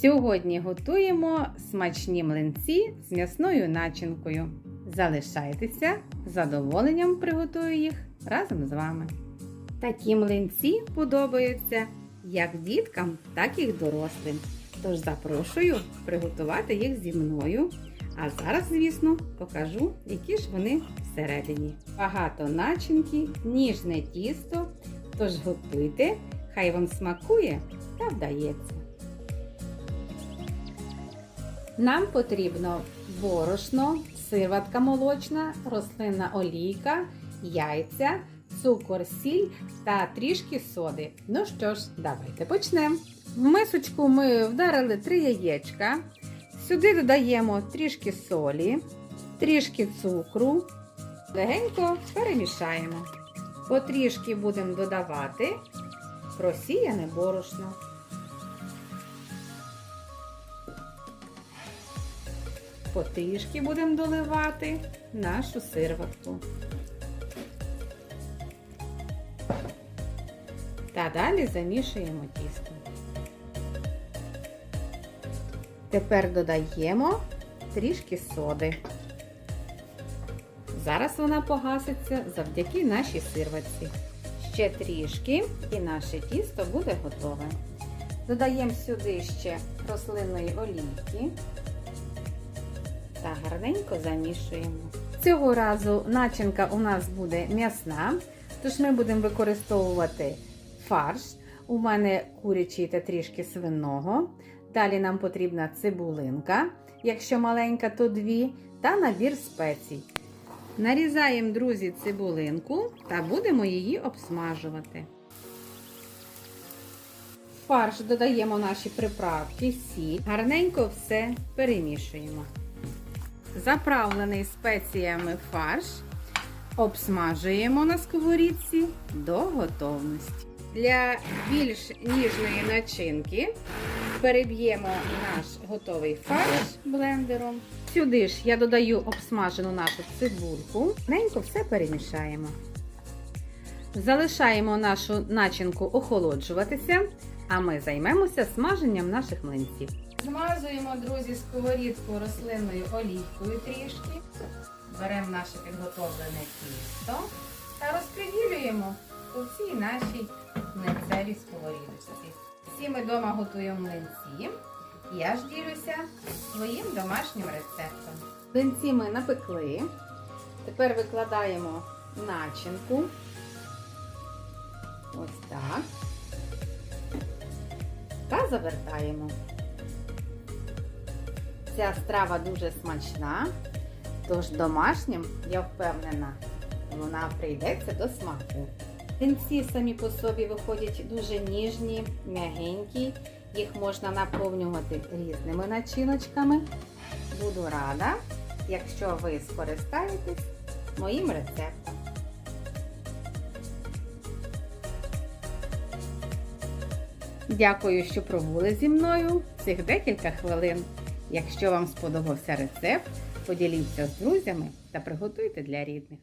Сьогодні готуємо смачні млинці з м'ясною начинкою. Залишайтеся, з задоволенням приготую їх разом з вами. Такі млинці подобаються як діткам, так і дорослим. Тож запрошую приготувати їх зі мною. А зараз, звісно, покажу, які ж вони всередині. Багато начинки, ніжне тісто. Тож готуйте, хай вам смакує та вдається. Нам потрібно борошно, сироватка молочна, рослинна олійка, яйця, цукор, сіль та трішки соди. Ну що ж, давайте почнемо. В мисочку ми вдарили 3 яєчка. Сюди додаємо трішки солі, трішки цукру. Легенько перемішаємо. Потрішки будемо додавати просіяне борошно. Потрішки будемо доливати нашу сироватку. Та далі замішуємо тісто. Тепер додаємо трішки соди. Зараз вона погаситься завдяки нашій сирватці. Ще трішки і наше тісто буде готове. Додаємо сюди ще рослинної олійки гарненько замішуємо. Цього разу начинка у нас буде м'ясна, тож ми будемо використовувати фарш. У мене курячий та трішки свиного. Далі нам потрібна цибулинка, якщо маленька, то дві, та набір спецій. Нарізаємо, друзі, цибулинку та будемо її обсмажувати. В фарш додаємо наші приправки, сіль, гарненько все перемішуємо. Заправлений спеціями фарш обсмажуємо на сковорідці до готовності. Для більш ніжної начинки переб'ємо наш готовий фарш блендером. Сюди ж я додаю обсмажену нашу цибульку. Ненько все перемішаємо. Залишаємо нашу начинку охолоджуватися, а ми займемося смаженням наших млинців. Змазуємо, друзі, сковорідку рослинною олійкою трішки. Беремо наше підготовлене тісто та розподілюємо по всій нашій млинцевій сковорідочці. Всі ми вдома готуємо млинці. Я ж ділюся своїм домашнім рецептом. Млинці ми напекли. Тепер викладаємо начинку. Ось так. Та завертаємо. Ця страва дуже смачна, тож домашнім, я впевнена, вона прийдеться до смаку. Млинці самі по собі виходять дуже ніжні, м'ягенькі. Їх можна наповнювати різними начиночками. Буду рада, якщо ви скористаєтесь моїм рецептом. Дякую, що пробули зі мною цих декілька хвилин. Якщо вам сподобався рецепт, поділіться з друзями та приготуйте для рідних.